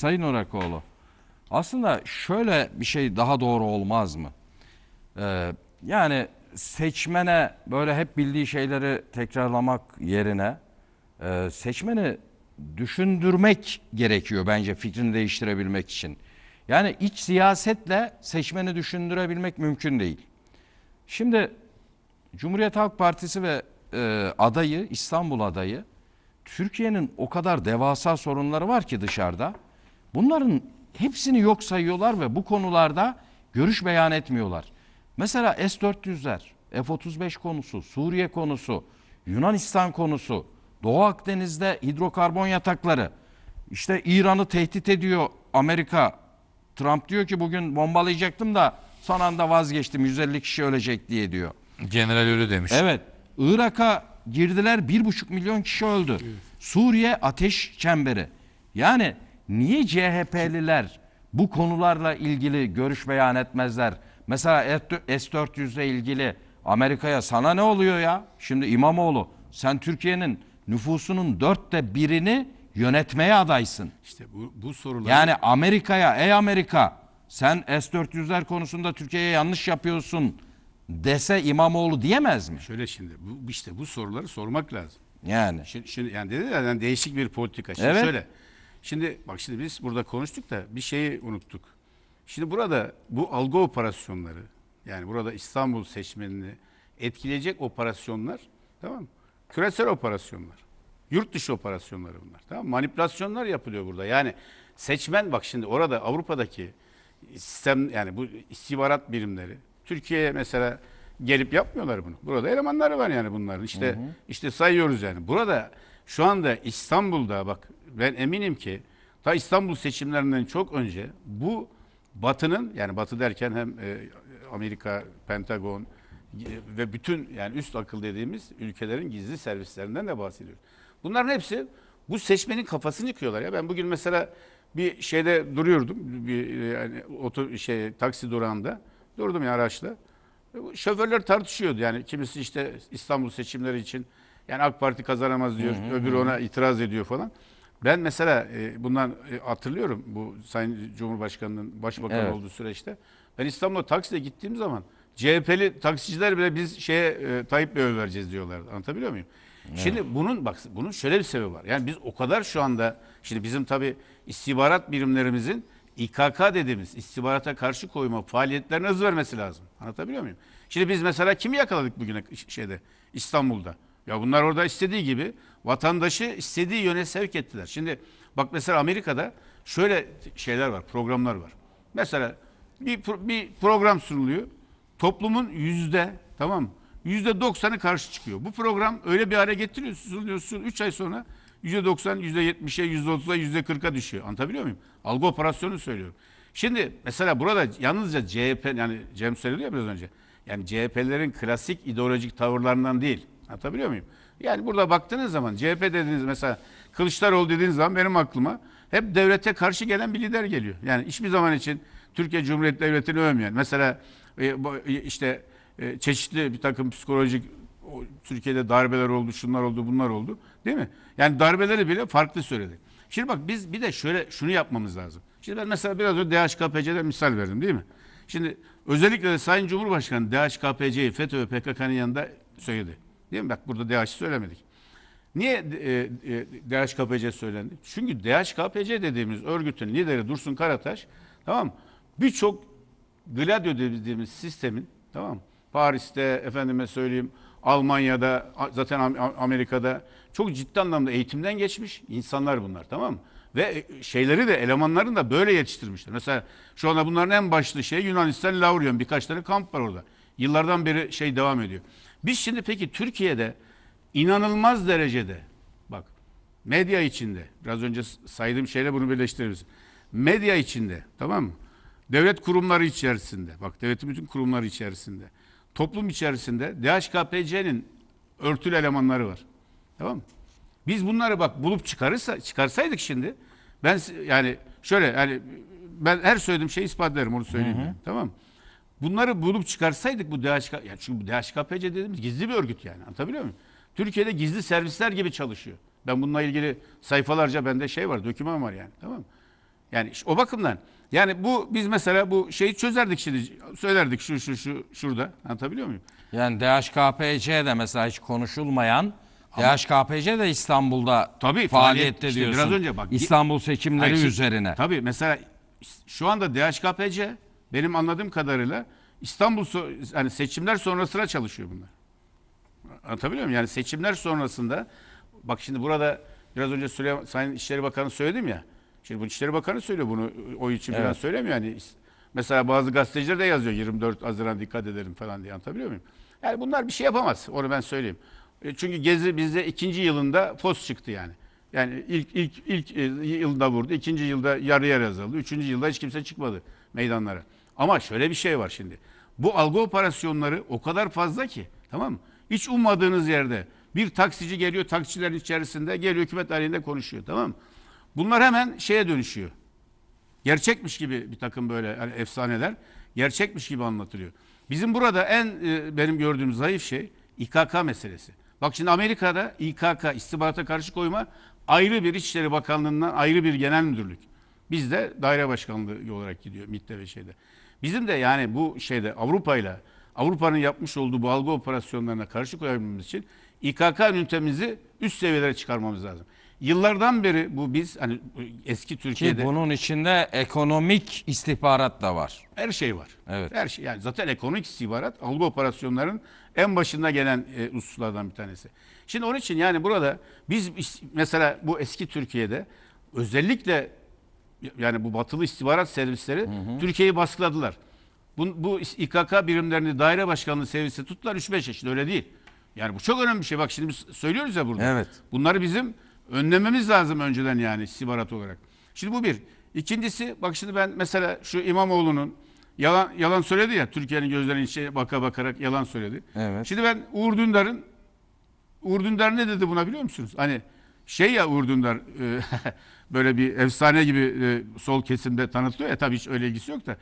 Sayın Orakoğlu, aslında şöyle bir şey daha doğru olmaz mı? Ee, yani seçmene böyle hep bildiği şeyleri tekrarlamak yerine e, seçmeni düşündürmek gerekiyor bence fikrini değiştirebilmek için. Yani iç siyasetle seçmeni düşündürebilmek mümkün değil. Şimdi Cumhuriyet Halk Partisi ve e, adayı, İstanbul adayı Türkiye'nin o kadar devasa sorunları var ki dışarıda. Bunların hepsini yok sayıyorlar ve bu konularda görüş beyan etmiyorlar. Mesela S-400'ler, F-35 konusu, Suriye konusu, Yunanistan konusu, Doğu Akdeniz'de hidrokarbon yatakları, işte İran'ı tehdit ediyor Amerika. Trump diyor ki bugün bombalayacaktım da son anda vazgeçtim 150 kişi ölecek diye diyor. General öyle demiş. Evet. Irak'a girdiler bir buçuk milyon kişi öldü. Suriye ateş çemberi. Yani niye CHP'liler bu konularla ilgili görüş beyan etmezler? Mesela S-400 ile ilgili Amerika'ya sana ne oluyor ya? Şimdi İmamoğlu sen Türkiye'nin nüfusunun dörtte birini yönetmeye adaysın. İşte bu, bu sorular Yani Amerika'ya ey Amerika sen S-400'ler konusunda Türkiye'ye yanlış yapıyorsun dese İmamoğlu diyemez mi? şöyle şimdi bu işte bu soruları sormak lazım. Yani. Şimdi, şimdi yani dedi ya yani değişik bir politika. Şimdi Evet. şöyle. Şimdi bak şimdi biz burada konuştuk da bir şeyi unuttuk. Şimdi burada bu algı operasyonları yani burada İstanbul seçmenini etkileyecek operasyonlar tamam mı? Küresel operasyonlar. Yurt dışı operasyonları bunlar. Tamam mı? Manipülasyonlar yapılıyor burada. Yani seçmen bak şimdi orada Avrupa'daki sistem yani bu istihbarat birimleri Türkiye'ye mesela gelip yapmıyorlar bunu. Burada elemanları var yani bunların. İşte işte sayıyoruz yani. Burada şu anda İstanbul'da bak ben eminim ki ta İstanbul seçimlerinden çok önce bu Batı'nın yani Batı derken hem e, Amerika, Pentagon e, ve bütün yani üst akıl dediğimiz ülkelerin gizli servislerinden de bahsediyoruz. Bunların hepsi bu seçmenin kafasını yıkıyorlar ya. Ben bugün mesela bir şeyde duruyordum. Bir e, yani oto şey taksi durağında durdum ya araçla. Şoförler tartışıyordu yani kimisi işte İstanbul seçimleri için yani AK Parti kazanamaz diyor, öbürü ona itiraz ediyor falan. Ben mesela e, bundan e, hatırlıyorum bu Sayın Cumhurbaşkanı'nın başbakan Evet. olduğu süreçte. Ben İstanbul'a taksiyle gittiğim zaman CHP'li taksiciler bile biz şeye e, Tayyip Bey'e vereceğiz diyorlardı. Anlatabiliyor muyum? Şimdi bunun bak bunun şöyle bir sebebi var. Yani biz o kadar şu anda şimdi bizim tabii istihbarat birimlerimizin İKK dediğimiz istihbarata karşı koyma faaliyetlerine hız vermesi lazım. Anlatabiliyor muyum? Şimdi biz mesela kimi yakaladık bugüne şeyde İstanbul'da? Ya bunlar orada istediği gibi vatandaşı istediği yöne sevk ettiler. Şimdi bak mesela Amerika'da şöyle şeyler var, programlar var. Mesela bir, bir program sunuluyor. Toplumun yüzde tamam? Yüzde doksanı karşı çıkıyor. Bu program öyle bir hale getiriyor, sunuluyorsun. Üç ay sonra yüzde doksan, yüzde yetmişe, yüzde otuza, yüzde kırka düşüyor. Anlatabiliyor muyum? Algı operasyonu söylüyorum. Şimdi mesela burada yalnızca CHP yani Cem söyledi ya biraz önce. Yani CHP'lerin klasik ideolojik tavırlarından değil. Anlatabiliyor muyum? Yani burada baktığınız zaman CHP dediğiniz mesela Kılıçdaroğlu dediğiniz zaman benim aklıma hep devlete karşı gelen bir lider geliyor. Yani hiçbir zaman için Türkiye Cumhuriyeti Devleti'ni övmeyen. Mesela e, e, işte e, çeşitli bir takım psikolojik Türkiye'de darbeler oldu, şunlar oldu, bunlar oldu. Değil mi? Yani darbeleri bile farklı söyledi. Şimdi bak biz bir de şöyle şunu yapmamız lazım. Şimdi ben mesela biraz önce DHKPC'den misal verdim değil mi? Şimdi özellikle de Sayın Cumhurbaşkanı DHKPC'yi FETÖ ve PKK'nın yanında söyledi. Değil mi? Bak burada DH'ı söylemedik. Niye e, e, DHKPC söylendi? Çünkü DHKPC dediğimiz örgütün lideri Dursun Karataş tamam mı? Birçok Gladio dediğimiz sistemin tamam? Paris'te efendime söyleyeyim Almanya'da zaten Am- Amerika'da çok ciddi anlamda eğitimden geçmiş insanlar bunlar tamam mı? Ve e, şeyleri de elemanlarını da böyle yetiştirmişler. Mesela şu anda bunların en başlı şey Yunanistan Lavrion birkaç tane kamp var orada. Yıllardan beri şey devam ediyor. Biz şimdi peki Türkiye'de inanılmaz derecede bak medya içinde biraz önce saydığım şeyle bunu birleştiririz. Medya içinde tamam mı? Devlet kurumları içerisinde bak devletin bütün kurumları içerisinde toplum içerisinde DHKPC'nin örtülü elemanları var. Tamam mı? Biz bunları bak bulup çıkarırsa çıkarsaydık şimdi ben yani şöyle yani ben her söylediğim şeyi ispat ederim onu söyleyeyim. yani, Tamam mı? Bunları bulup çıkarsaydık bu DHK ya çünkü bu DHKPC dediğimiz gizli bir örgüt yani. Anlatabiliyor muyum? Türkiye'de gizli servisler gibi çalışıyor. Ben bununla ilgili sayfalarca bende şey var, doküman var yani. Tamam mı? Yani o bakımdan yani bu biz mesela bu şeyi çözerdik şimdi söylerdik şu şu şu şurada anlatabiliyor muyum? Yani DHKPC de mesela hiç konuşulmayan DHKPC de İstanbul'da Tabii, faaliyet- faaliyette işte diyorsun. biraz önce bak- İstanbul seçimleri Hayır, üzerine. Tabii mesela şu anda DHKPC benim anladığım kadarıyla İstanbul yani seçimler sonrasına çalışıyor bunlar. Anlatabiliyor muyum? Yani seçimler sonrasında bak şimdi burada biraz önce Süleyman, Sayın İçişleri Bakanı söyledim ya. Şimdi bu İçişleri Bakanı söylüyor bunu o için falan Evet. söylemiyor yani. Mesela bazı gazeteciler de yazıyor 24 Haziran dikkat edelim falan diye anlatabiliyor muyum? Yani bunlar bir şey yapamaz. Onu ben söyleyeyim. E, Çünkü Gezi bizde ikinci yılında post çıktı yani. Yani ilk ilk ilk e, yılda vurdu. ikinci yılda yarı yarı azaldı. Üçüncü yılda hiç kimse çıkmadı meydanlara. Ama şöyle bir şey var şimdi. Bu algı operasyonları o kadar fazla ki tamam mı? Hiç ummadığınız yerde bir taksici geliyor taksicilerin içerisinde geliyor hükümet aleyhinde konuşuyor tamam mı? Bunlar hemen şeye dönüşüyor. Gerçekmiş gibi bir takım böyle hani efsaneler gerçekmiş gibi anlatılıyor. Bizim burada en e, benim gördüğüm zayıf şey İKK meselesi. Bak şimdi Amerika'da İKK istihbarata karşı koyma ayrı bir İçişleri Bakanlığı'ndan ayrı bir genel müdürlük. Bizde daire başkanlığı olarak gidiyor MİT'te ve şeyde. Bizim de yani bu şeyde Avrupa ile Avrupa'nın yapmış olduğu bu algı operasyonlarına karşı koyabilmemiz için İKK ünitemizi üst seviyelere çıkarmamız lazım. Yıllardan beri bu biz hani eski Ki Türkiye'de bunun içinde ekonomik istihbarat da var. her şey var. Evet. Her şey yani zaten ekonomik istihbarat algı operasyonlarının en başında gelen e, hususlardan bir tanesi. Şimdi onun için yani burada biz mesela bu eski Türkiye'de özellikle yani bu batılı istihbarat servisleri Türkiye'yi baskıladılar. Bu, bu İKK birimlerini daire başkanlığı seviyesi tuttular 3-5 yaşında öyle değil. Yani bu çok önemli bir şey. Bak şimdi biz söylüyoruz ya burada. Evet. Bunları bizim önlememiz lazım önceden yani istihbarat olarak. Şimdi bu bir. İkincisi bak şimdi ben mesela şu İmamoğlu'nun yalan yalan söyledi ya Türkiye'nin gözlerinin içine baka bakarak yalan söyledi. Evet. Şimdi ben Uğur Dündar'ın Uğur Dündar ne dedi buna biliyor musunuz? Hani şey ya Uğur Dündar e, böyle bir efsane gibi e, sol kesimde tanıtılıyor ya tabii hiç öyle ilgisi yok da.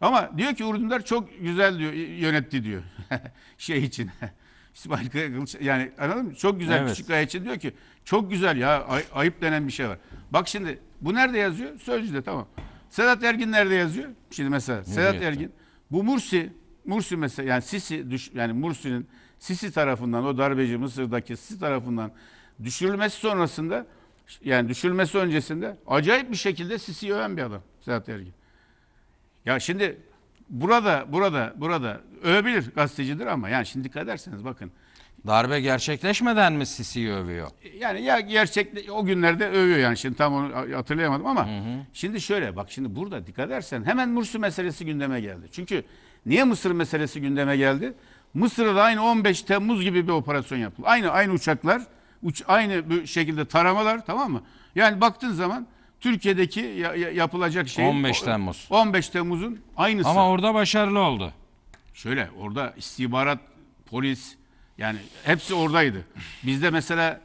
Ama diyor ki Uğur Dündar çok güzel diyor yönetti diyor. şey için. İsmail Kılıç yani anladın mı? Çok güzel Evet. küçük Kaya için diyor ki çok güzel ya ay- ayıp denen bir şey var. Bak şimdi bu nerede yazıyor? Sözcüde tamam. Sedat Ergin nerede yazıyor? Şimdi mesela Sedat Hürriyet'te. Ergin bu Mursi Mursi mesela yani Sisi düş, yani Mursi'nin Sisi tarafından o darbeci Mısır'daki Sisi tarafından düşürülmesi sonrasında yani düşürülmesi öncesinde acayip bir şekilde Sisi'yi öven bir adam Sedat Ergin. Ya şimdi burada burada burada övebilir gazetecidir ama yani şimdi dikkat ederseniz bakın Darbe gerçekleşmeden mi Sisi'yi övüyor? yani ya gerçekte o günlerde övüyor yani şimdi tam onu hatırlayamadım ama şimdi şöyle bak şimdi burada dikkat edersen hemen Mursi meselesi gündeme geldi. Çünkü niye Mısır meselesi gündeme geldi? Mısır'da aynı 15 Temmuz gibi bir operasyon yapıldı. Aynı aynı uçaklar uç, aynı bu şekilde taramalar tamam mı? Yani baktığın zaman Türkiye'deki ya- ya- yapılacak şey 15 Temmuz. 15 Temmuz'un aynısı. Ama orada başarılı oldu. Şöyle orada istihbarat, polis yani hepsi oradaydı. Bizde mesela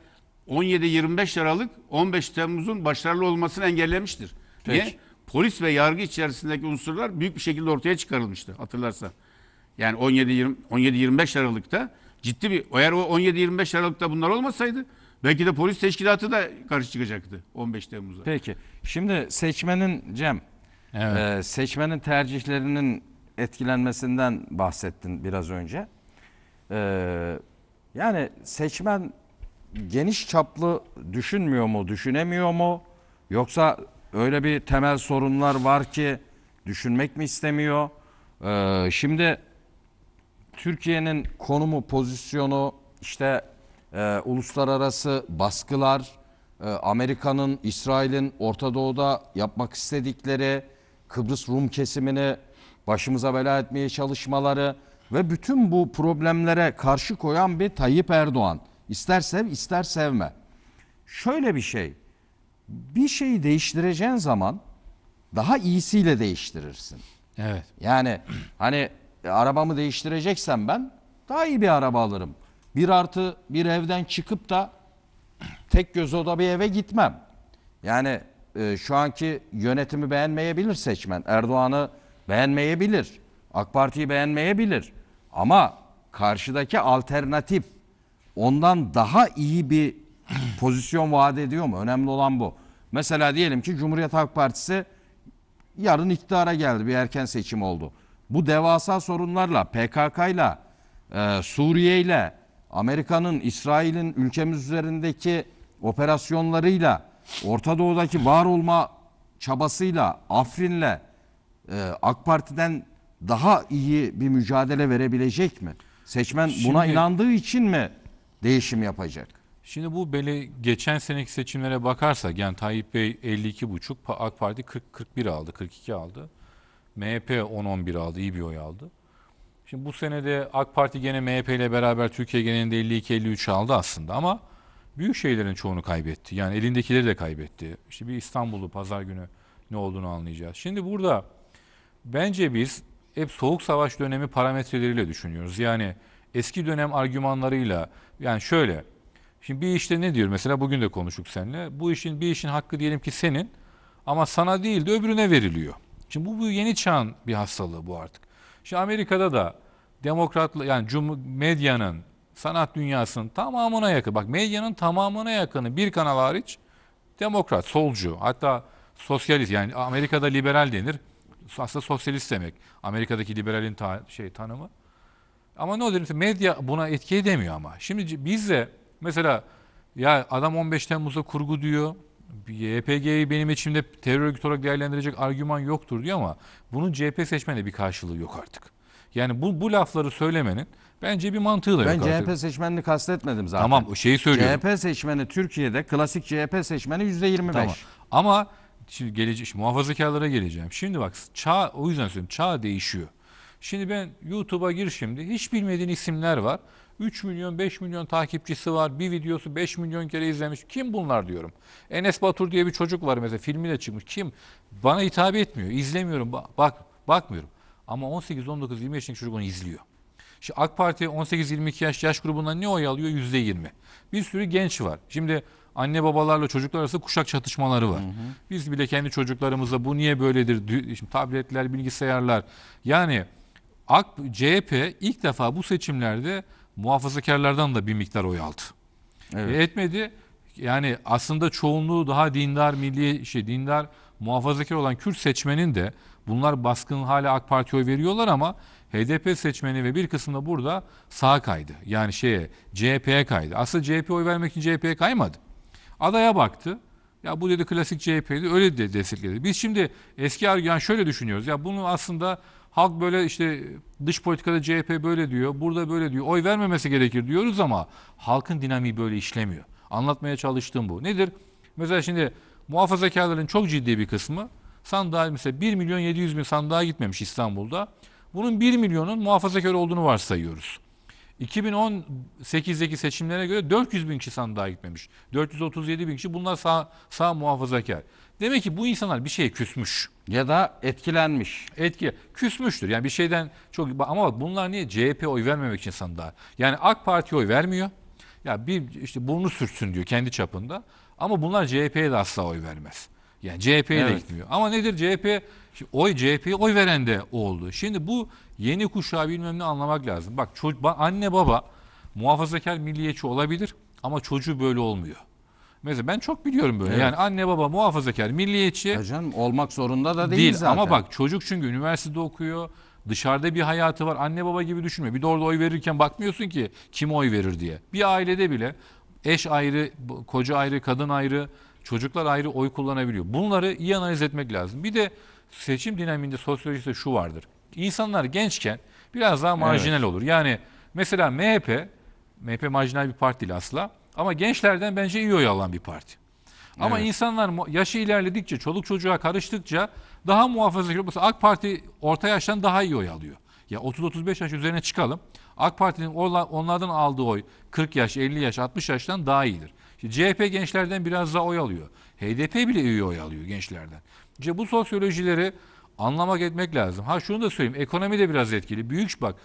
17-25 Aralık 15 Temmuz'un başarılı olmasını engellemiştir. Peki. Niye? Polis ve yargı içerisindeki unsurlar büyük bir şekilde ortaya çıkarılmıştı hatırlarsan. Yani 17-20 17-25 Aralık'ta ciddi bir eğer o 17-25 Aralık'ta bunlar olmasaydı belki de polis teşkilatı da karşı çıkacaktı 15 Temmuz'a. Peki. Şimdi seçmenin Cem, e, seçmenin tercihlerinin etkilenmesinden bahsettin biraz önce. E, yani seçmen geniş çaplı düşünmüyor mu, düşünemiyor mu? Yoksa öyle bir temel sorunlar var ki düşünmek mi istemiyor? E, şimdi Türkiye'nin konumu, pozisyonu, işte e, uluslararası baskılar, e, Amerika'nın, İsrail'in Orta Doğu'da yapmak istedikleri, Kıbrıs Rum kesimini başımıza bela etmeye çalışmaları ve bütün bu problemlere karşı koyan bir Tayyip Erdoğan. İster sev, ister sevme. Şöyle bir şey, bir şeyi değiştireceğin zaman daha iyisiyle değiştirirsin. Evet. Yani hani e, arabamı değiştireceksem ben daha iyi bir araba alırım. Bir artı bir evden çıkıp da tek göz oda bir eve gitmem. Yani e, şu anki yönetimi beğenmeyebilir seçmen. Erdoğan'ı beğenmeyebilir. AK Parti'yi beğenmeyebilir. Ama karşıdaki alternatif ondan daha iyi bir pozisyon vaat ediyor mu? Önemli olan bu. Mesela diyelim ki Cumhuriyet Halk Partisi yarın iktidara geldi bir erken seçim oldu. Bu devasa sorunlarla PKK'yla e, Suriye'yle Amerika'nın İsrail'in ülkemiz üzerindeki operasyonlarıyla Orta Doğu'daki var olma çabasıyla Afrin'le e, AK Parti'den daha iyi bir mücadele verebilecek mi? Seçmen buna Şimdi- inandığı için mi değişim yapacak? Şimdi bu böyle geçen seneki seçimlere bakarsak yani Tayyip Bey 52,5 Pa- AK Parti 40 41 aldı, 42 aldı. MHP 10-11 aldı, iyi bir oy aldı. Şimdi bu senede AK Parti gene MHP ile beraber Türkiye genelinde 52-53 aldı aslında ama büyük şeylerin çoğunu kaybetti. Yani elindekileri de kaybetti. İşte bir İstanbul'u pazar günü ne olduğunu anlayacağız. Şimdi burada bence biz hep soğuk savaş dönemi parametreleriyle düşünüyoruz. Yani eski dönem argümanlarıyla yani şöyle Şimdi bir işte ne diyor mesela bugün de konuştuk seninle. Bu işin bir işin hakkı diyelim ki senin ama sana değil de öbürüne veriliyor. Şimdi bu, bu yeni çağın bir hastalığı bu artık. Şimdi Amerika'da da demokratlı yani cum- medyanın sanat dünyasının tamamına yakın. Bak medyanın tamamına yakını bir kanal hariç demokrat, solcu hatta sosyalist yani Amerika'da liberal denir. Aslında sosyalist demek. Amerika'daki liberalin ta- şey tanımı. Ama ne oluyor? Medya buna etki edemiyor ama. Şimdi biz de mesela ya adam 15 Temmuz'da kurgu diyor. YPG'yi benim içimde terör örgütü olarak değerlendirecek argüman yoktur diyor ama bunun CHP seçmene bir karşılığı yok artık. Yani bu, bu lafları söylemenin bence bir mantığı da Ben yok artık. CHP seçmenini kastetmedim zaten. Tamam şeyi söylüyorum. CHP seçmeni Türkiye'de klasik CHP seçmeni %25. Tamam. Ama şimdi gelecek şimdi muhafazakarlara geleceğim. Şimdi bak çağ o yüzden söylüyorum çağ değişiyor. Şimdi ben YouTube'a gir şimdi hiç bilmediğin isimler var. 3 milyon 5 milyon takipçisi var. Bir videosu 5 milyon kere izlemiş. Kim bunlar diyorum. Enes Batur diye bir çocuk var mesela filmi de çıkmış. Kim? Bana hitap etmiyor. İzlemiyorum. Ba- Bak bakmıyorum. Ama 18 19 20 yaşındaki çocuk onu izliyor. Şimdi AK Parti 18-22 yaş yaş grubundan ne oy alıyor? %20. Bir sürü genç var. Şimdi anne babalarla çocuklar arasında kuşak çatışmaları var. Biz bile kendi çocuklarımıza bu niye böyledir? Şimdi tabletler, bilgisayarlar. Yani AK, CHP ilk defa bu seçimlerde muhafazakarlardan da bir miktar oy aldı. Evet. E, etmedi. Yani aslında çoğunluğu daha dindar, milli şey dindar, muhafazakar olan Kürt seçmenin de bunlar baskın hala AK Parti'ye oy veriyorlar ama HDP seçmeni ve bir kısmı da burada sağa kaydı. Yani şeye CHP'ye kaydı. Aslında CHP oy vermek için CHP'ye kaymadı. Adaya baktı. Ya bu dedi klasik CHP'ydi. Öyle de destekledi. Biz şimdi eski argüman şöyle düşünüyoruz. Ya bunu aslında halk böyle işte dış politikada CHP böyle diyor. Burada böyle diyor. Oy vermemesi gerekir diyoruz ama halkın dinamiği böyle işlemiyor. Anlatmaya çalıştığım bu. Nedir? Mesela şimdi muhafazakarların çok ciddi bir kısmı sandığa mesela 1 milyon 700 bin sandığa gitmemiş İstanbul'da. Bunun 1 milyonun muhafazakar olduğunu varsayıyoruz. 2018'deki seçimlere göre 400 bin kişi sandığa gitmemiş. 437 bin kişi bunlar sağ, sağ muhafazakar. Demek ki bu insanlar bir şeye küsmüş. Ya da etkilenmiş. Etki küsmüştür. Yani bir şeyden çok ama bak bunlar niye CHP oy vermemek için sandığa. Yani AK Parti oy vermiyor. Ya bir işte burnu sürtsün diyor kendi çapında. Ama bunlar CHP'ye de asla oy vermez. Yani CHP'ye de Evet. gitmiyor. Ama nedir CHP? Oy CHP'ye oy veren de o oldu. Şimdi bu yeni kuşağı bilmem ne anlamak lazım. Bak çocuk, anne baba muhafazakar milliyetçi olabilir ama çocuğu böyle olmuyor. Mesela ben çok biliyorum böyle. Evet. Yani anne baba muhafazakar, milliyetçi Ya canım olmak zorunda da değil, değil zaten. ama bak çocuk çünkü üniversitede okuyor. Dışarıda bir hayatı var. Anne baba gibi düşünme. Bir de orada oy verirken bakmıyorsun ki kim oy verir diye. Bir ailede bile eş ayrı, koca ayrı, kadın ayrı, çocuklar ayrı oy kullanabiliyor. Bunları iyi analiz etmek lazım. Bir de seçim dinamiğinde sosyolojide şu vardır. İnsanlar gençken biraz daha marjinal olur. Yani mesela MHP, MHP marjinal bir parti değil asla. Ama gençlerden bence iyi oy alan bir parti. Ama Evet. insanlar yaşı ilerledikçe, çoluk çocuğa karıştıkça daha muhafazakar. Mesela AK Parti orta yaştan daha iyi oy alıyor. Ya 30-35 yaş üzerine çıkalım. AK Parti'nin onlardan aldığı oy 40 yaş, 50 yaş, 60 yaştan daha iyidir. İşte CHP gençlerden biraz daha oy alıyor. HDP bile iyi oy alıyor gençlerden. İşte bu sosyolojileri anlamak etmek lazım. Ha şunu da söyleyeyim. Ekonomi de biraz etkili. Büyük bak.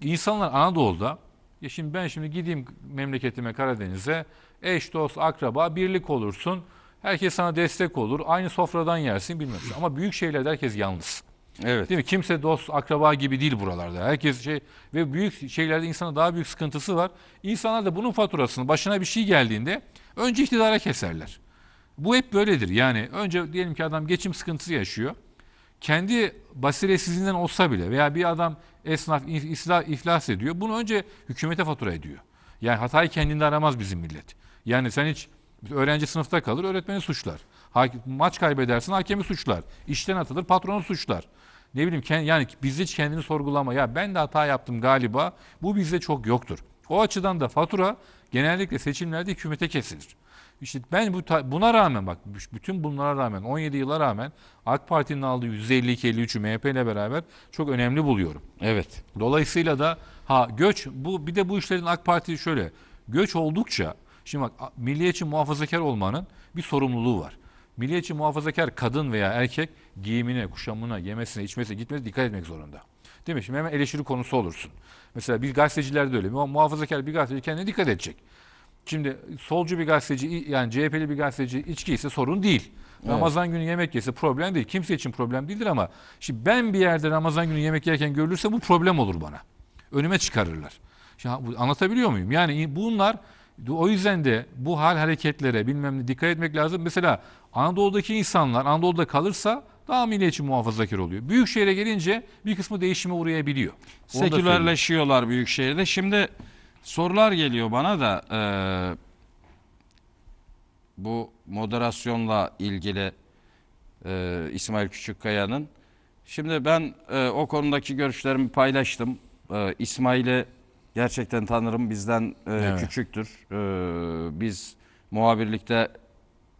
İnsanlar Anadolu'da ya şimdi ben şimdi gideyim memleketime Karadeniz'e eş, dost, akraba, birlik olursun. Herkes sana destek olur. Aynı sofradan yersin bilmem. Ama büyük şehirlerde herkes yalnız. Evet. Değil mi? Kimse dost, akraba gibi değil buralarda. Herkes şey ve büyük şeylerde insana daha büyük sıkıntısı var. İnsanlar da bunun faturasını başına bir şey geldiğinde önce iktidara keserler. Bu hep böyledir. Yani önce diyelim ki adam geçim sıkıntısı yaşıyor. Kendi basiretsizliğinden olsa bile veya bir adam esnaf if- isla- iflas ediyor. Bunu önce hükümete fatura ediyor. Yani hatayı kendinde aramaz bizim millet. Yani sen hiç öğrenci sınıfta kalır öğretmeni suçlar. Maç kaybedersin hakemi suçlar. İşten atılır patronu suçlar. Ne bileyim kend- yani bizde hiç kendini sorgulama. Ya ben de hata yaptım galiba. Bu bizde çok yoktur. O açıdan da fatura genellikle seçimlerde hükümete kesilir. İşte ben bu buna rağmen bak bütün bunlara rağmen 17 yıla rağmen AK Parti'nin aldığı %52-53'ü MHP ile beraber çok önemli buluyorum. Evet. Dolayısıyla da ha göç bu bir de bu işlerin AK Parti şöyle göç oldukça şimdi bak milliyetçi muhafazakar olmanın bir sorumluluğu var. Milliyetçi muhafazakar kadın veya erkek giyimine, kuşamına, yemesine, içmesine, gitmesine dikkat etmek zorunda. Değil mi? Şimdi hemen eleştiri konusu olursun. Mesela bir gazeteciler de öyle. Mu- Muhafazakar bir gazeteci kendine dikkat edecek. Şimdi solcu bir gazeteci yani CHP'li bir gazeteci içki ise sorun değil. Ramazan günü yemek yese problem değil. Kimse için problem değildir ama şimdi ben bir yerde Ramazan günü yemek yerken görülürse bu problem olur bana. Önüme çıkarırlar. Şimdi anlatabiliyor muyum? Yani bunlar o yüzden de bu hal hareketlere bilmem ne dikkat etmek lazım. Mesela Anadolu'daki insanlar Anadolu'da kalırsa daha milliyetçi muhafazakar oluyor. Büyük şehre gelince bir kısmı değişime uğrayabiliyor. Sekülerleşiyorlar büyük şehirde. Şimdi sorular geliyor bana da eee, bu moderasyonla ilgili eee, İsmail Küçükkaya'nın. Şimdi ben eee, o konudaki görüşlerimi paylaştım. Eee, İsmail'i gerçekten tanırım. Bizden eee, Evet. küçüktür. Eee, biz muhabirlikte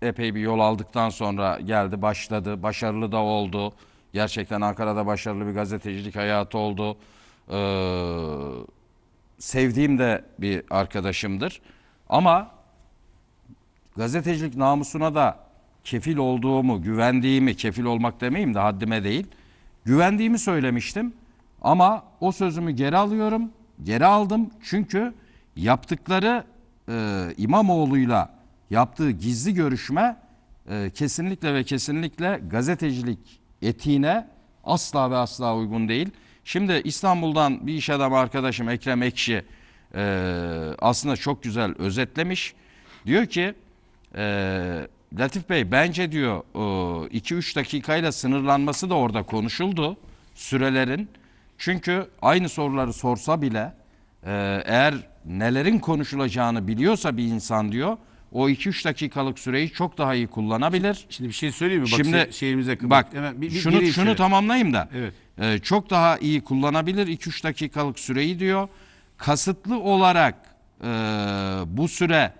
epey bir yol aldıktan sonra geldi, başladı. Başarılı da oldu. Gerçekten Ankara'da başarılı bir gazetecilik hayatı oldu. Ee, sevdiğim de bir arkadaşımdır. Ama gazetecilik namusuna da kefil olduğumu, güvendiğimi, kefil olmak demeyeyim de haddime değil. Güvendiğimi söylemiştim. Ama o sözümü geri alıyorum. Geri aldım çünkü yaptıkları e, İmamoğlu'yla yaptığı gizli görüşme e, kesinlikle ve kesinlikle gazetecilik etiğine asla ve asla uygun değil. Şimdi İstanbul'dan bir iş adamı arkadaşım Ekrem Ekşi e, aslında çok güzel özetlemiş. Diyor ki e, Latif Bey bence diyor 2-3 dakikayla sınırlanması da orada konuşuldu sürelerin. Çünkü aynı soruları sorsa bile e, eğer nelerin konuşulacağını biliyorsa bir insan diyor o 2-3 dakikalık süreyi çok daha iyi kullanabilir. Şimdi bir şey söyleyeyim mi? Bak Şimdi şeyimize bak hemen bir, bir şunu şunu tamamlayayım da. Evet. Ee, çok daha iyi kullanabilir 2-3 dakikalık süreyi diyor. Kasıtlı olarak e, bu süre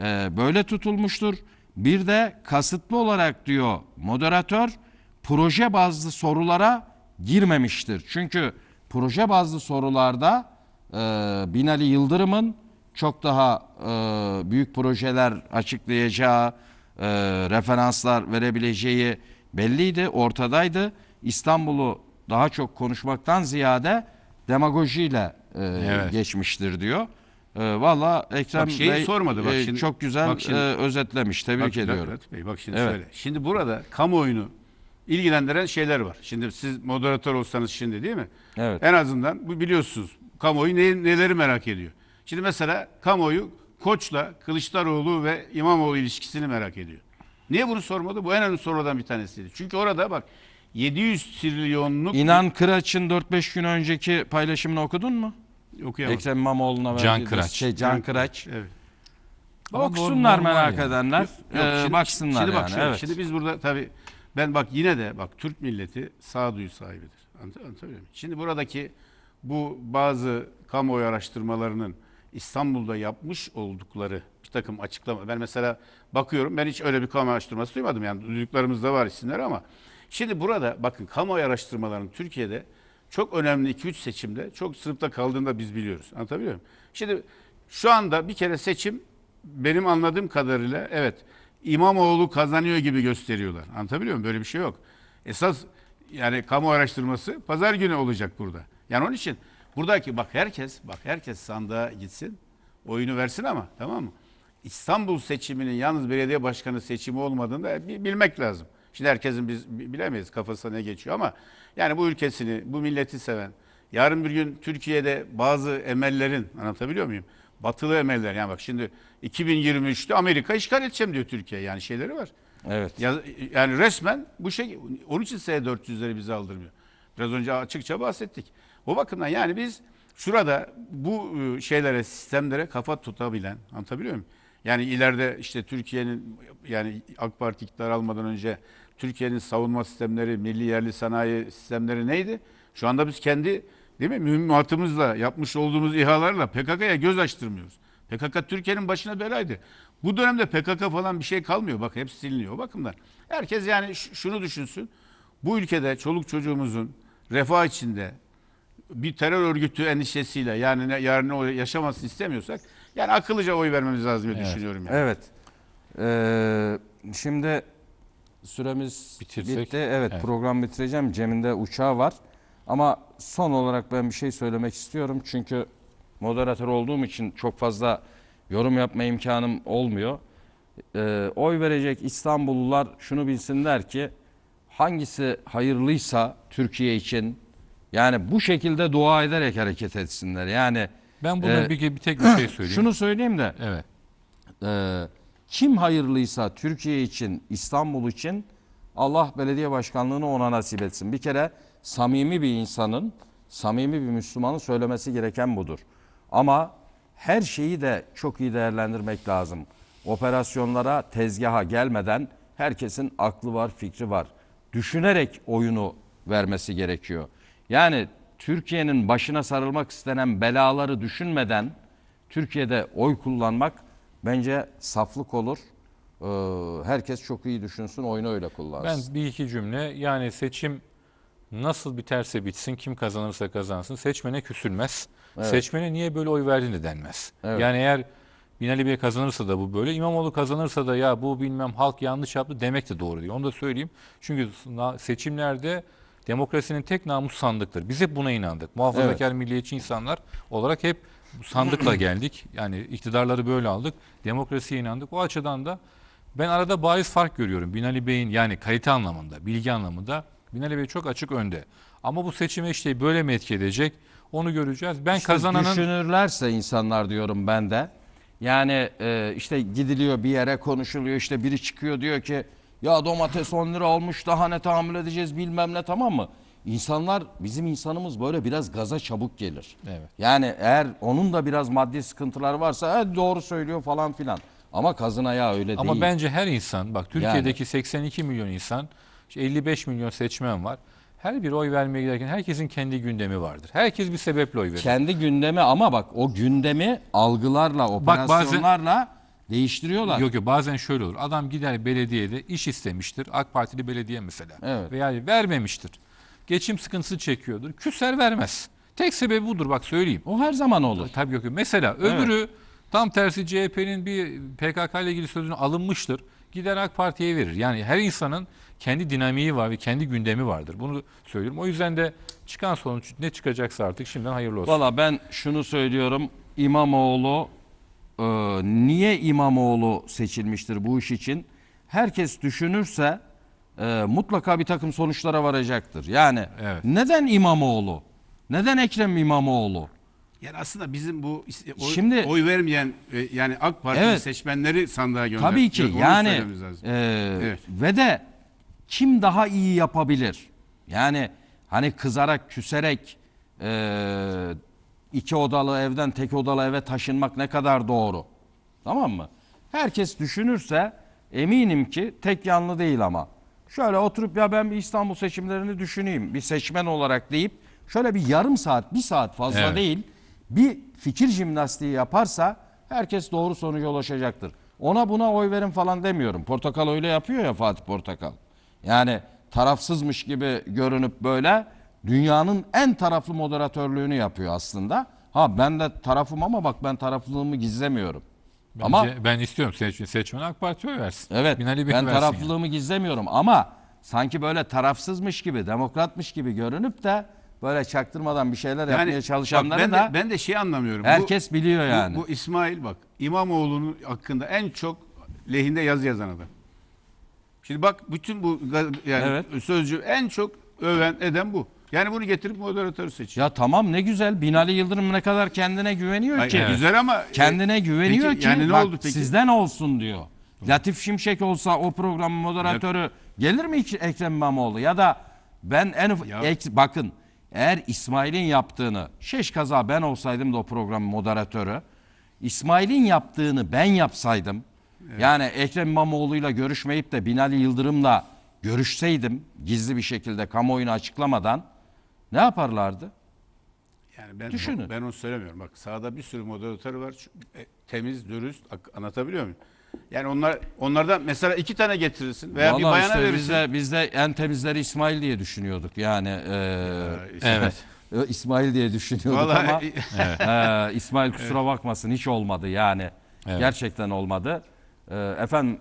e, böyle tutulmuştur. Bir de kasıtlı olarak diyor moderatör proje bazlı sorulara girmemiştir. Çünkü proje bazlı sorularda e, Binali Yıldırım'ın çok daha e, büyük projeler açıklayacağı, e, referanslar verebileceği belliydi, ortadaydı. İstanbul'u daha çok konuşmaktan ziyade demagojiyle e, Evet. geçmiştir diyor. E, Valla Ekrem Bak şeyi Bey sormadı, bak e, şimdi- çok güzel bak şimdi- e, özetlemiş. Tebrik Bak, ediyorum. Latif Bey, bak şimdi Evet. söyle. Şimdi burada kamuoyunu ilgilendiren şeyler var. Şimdi siz moderatör olsanız şimdi değil mi? Evet. En azından bu biliyorsunuz kamuoyu ne, neleri merak ediyor. Şimdi mesela kamuoyu Koç'la Kılıçdaroğlu ve İmamoğlu ilişkisini merak ediyor. Niye bunu sormadı? Bu en önemli sorulardan bir tanesiydi. Çünkü orada bak 700 trilyonluk İnan Kıraç'ın 4-5 gün önceki paylaşımını okudun mu? okuyamadım. Ekrem İmamoğlu'na Can verdiği- Kıraç. Şey, Can Kıraç. Evet. Ama Okusunlar normal merak yani. edenler. Yok, Ee, şimdi- baksınlar şimdi bak yani. şöyle, evet. Şimdi biz burada tabii ben bak yine de bak Türk milleti sağduyu sahibidir. Anlat- Anlatabiliyor muyum? Şimdi buradaki bu bazı kamuoyu araştırmalarının İstanbul'da yapmış oldukları bir takım açıklama. Ben mesela bakıyorum ben hiç öyle bir kamu araştırması duymadım. Yani duyduklarımızda var isimler ama şimdi burada bakın kamuoyu araştırmalarının Türkiye'de çok önemli 2-3 seçimde çok sınıfta kaldığını da biz biliyoruz. Anlatabiliyor muyum? Şimdi şu anda bir kere seçim benim anladığım kadarıyla evet İmamoğlu kazanıyor gibi gösteriyorlar. Anlatabiliyor muyum? Böyle bir şey yok. Esas yani kamu araştırması pazar günü olacak burada. Yani onun için buradaki bak herkes bak herkes sandığa gitsin. Oyunu versin ama tamam mı? İstanbul seçiminin yalnız belediye başkanı seçimi olmadığını da bi- bilmek lazım. Şimdi herkesin biz bi- bilemeyiz kafasına ne geçiyor ama yani bu ülkesini, bu milleti seven, yarın bir gün Türkiye'de bazı emellerin anlatabiliyor muyum? Batılı emeller yani bak şimdi 2023'te Amerika işgal edeceğim diyor Türkiye yani şeyleri var. Evet. Ya- yani resmen bu şey onun için S400'leri bize aldırmıyor. Biraz önce açıkça bahsettik. O bakımdan yani biz şurada bu e, şeylere, sistemlere kafa tutabilen, anlatabiliyor muyum? Yani ileride işte Türkiye'nin yani AK Parti iktidar almadan önce Türkiye'nin savunma sistemleri, milli yerli sanayi sistemleri neydi? Şu anda biz kendi değil mi mühimmatımızla yapmış olduğumuz İHA'larla PKK'ya göz açtırmıyoruz. PKK Türkiye'nin başına belaydı. Bu dönemde PKK falan bir şey kalmıyor. Bak hepsi siliniyor o bakımdan. Herkes yani şunu düşünsün. Bu ülkede çoluk çocuğumuzun refah içinde bir terör örgütü endişesiyle yani yarın o yaşamasını istemiyorsak yani akıllıca oy vermemiz lazım diye Evet. düşünüyorum. Yani. Evet. Ee, şimdi süremiz Bitirsek. bitti. Evet, Evet. program bitireceğim. Cem'in de uçağı var. Ama son olarak ben bir şey söylemek istiyorum. Çünkü moderatör olduğum için çok fazla yorum yapma imkanım olmuyor. Ee, oy verecek İstanbullular şunu bilsinler ki hangisi hayırlıysa Türkiye için yani bu şekilde dua ederek hareket etsinler. Yani Ben buna Ee, bir, bir tek bir şey söyleyeyim. şunu söyleyeyim de Evet. ee, kim hayırlıysa Türkiye için, İstanbul için Allah belediye başkanlığını ona nasip etsin. Bir kere samimi bir insanın, samimi bir Müslümanın söylemesi gereken budur. Ama her şeyi de çok iyi değerlendirmek lazım. Operasyonlara, tezgaha gelmeden herkesin aklı var, fikri var. Düşünerek oyunu vermesi gerekiyor. Yani Türkiye'nin başına sarılmak istenen belaları düşünmeden Türkiye'de oy kullanmak bence saflık olur. Ee, herkes çok iyi düşünsün, oyunu öyle kullansın. Ben bir iki cümle yani seçim nasıl biterse bitsin kim kazanırsa kazansın seçmene küsülmez. Seçmene niye böyle oy verdin de denmez. Evet. Yani eğer Binali Bey kazanırsa da bu böyle İmamoğlu kazanırsa da ya bu bilmem halk yanlış yaptı demek de doğru değil. Onu da söyleyeyim. Çünkü seçimlerde demokrasinin tek namus sandıktır. Biz hep buna inandık. Muhafazakar milliyetçi insanlar olarak hep sandıkla geldik. Yani iktidarları böyle aldık. Demokrasiye inandık. O açıdan da ben arada bariz fark görüyorum. Binali Bey'in yani kalite anlamında, bilgi anlamında Binali Bey çok açık önde. Ama bu seçime işte böyle mi etki edecek onu göreceğiz. Ben İşte kazananın Düşünürlerse insanlar diyorum ben de. Yani e, işte gidiliyor bir yere konuşuluyor işte biri çıkıyor diyor ki ya domates 10 lira olmuş daha ne tahammül edeceğiz bilmem ne tamam mı? İnsanlar bizim insanımız böyle biraz gaza çabuk gelir. Evet. Yani eğer onun da biraz maddi sıkıntıları varsa "E, doğru söylüyor falan filan. Ama kazına ya öyle Ama değil. bence her insan bak Türkiye'deki 82 milyon insan işte 55 milyon seçmen var. Her bir oy vermeye giderken herkesin kendi gündemi vardır. Herkes bir sebeple oy verir. Kendi gündemi ama bak o gündemi algılarla, bazen- operasyonlarla değiştiriyorlar. Yok yok bazen şöyle olur. Adam gider belediyede iş istemiştir. AK Partili belediye mesela. Evet. Veya vermemiştir. Geçim sıkıntısı çekiyordur. Küser vermez. Tek sebebi budur bak söyleyeyim. O her zaman olur. Tabii yok. Mesela öbürü tam tersi CHP'nin bir PKK ile ilgili sözünü alınmıştır. Gider AK Parti'ye verir. Yani her insanın kendi dinamiği var ve kendi gündemi vardır. Bunu söylüyorum. O yüzden de çıkan sonuç ne çıkacaksa artık şimdiden hayırlı olsun. Valla ben şunu söylüyorum. İmamoğlu e, niye İmamoğlu seçilmiştir bu iş için? Herkes düşünürse e, mutlaka bir takım sonuçlara varacaktır. Yani Evet. neden İmamoğlu? Neden Ekrem İmamoğlu? Yani aslında bizim bu oy, Şimdi- oy vermeyen e, yani AK Parti Evet. seçmenleri sandığa gönder. Tabii ki Onu yani e, Evet. ve de kim daha iyi yapabilir? Yani hani kızarak, küserek e, iki odalı evden tek odalı eve taşınmak ne kadar doğru? Tamam mı? Herkes düşünürse eminim ki tek yanlı değil ama. Şöyle oturup ya ben bir İstanbul seçimlerini düşüneyim bir seçmen olarak deyip şöyle bir yarım saat, bir saat fazla Evet. değil bir fikir jimnastiği yaparsa herkes doğru sonuca ulaşacaktır. Ona buna oy verin falan demiyorum. Portakal öyle yapıyor ya Fatih Portakal. Yani tarafsızmış gibi görünüp böyle dünyanın en taraflı moderatörlüğünü yapıyor aslında. Ha ben de tarafım ama bak ben taraflılığımı gizlemiyorum. Bence, ama ben istiyorum seç, seçmen AK Parti'ye oy versin. evet Binali ben versin taraflılığımı gizlemiyorum ama sanki böyle tarafsızmış gibi, demokratmış gibi görünüp de böyle çaktırmadan bir şeyler yapmaya bak çalışanları ben da de, ben de şey anlamıyorum. Bu- herkes biliyor bu, yani. Bu, İsmail bak İmamoğlu'nun hakkında en çok lehinde yazı yazan adam. Şimdi bak bütün bu yani Evet. sözcü en çok öven eden bu. Yani bunu getirip moderatörü seçiyor. Ya tamam ne güzel Binali Yıldırım ne kadar kendine güveniyor Ay, ki. Güzel ama Kendine güveniyor Peki, ki yani ne bak, oldu peki? sizden olsun diyor. Latif Şimşek olsa o programın moderatörü gelir mi Ekrem İmamoğlu? Ya da ben en Ya- ek- bakın eğer İsmail'in yaptığını şeş kaza ben olsaydım da o programın moderatörü İsmail'in yaptığını ben yapsaydım yani Ekrem İmamoğlu'yla görüşmeyip de Binali Yıldırım'la görüşseydim gizli bir şekilde kamuoyuna açıklamadan ne yaparlardı? Yani ben Düşünün. ben onu söylemiyorum. Bak sahada bir sürü moderatör var. E, temiz, dürüst anlatabiliyor muyum? Yani onlar onlardan mesela iki tane getirirsin veya bir Vallahi bayana işte verirsin. biz de, biz de en temizleri İsmail diye düşünüyorduk yani. e, Evet. e, İsmail diye düşünüyorduk Vallahi ama e, İsmail kusura bakmasın hiç olmadı yani. Evet. Gerçekten olmadı. E, efendim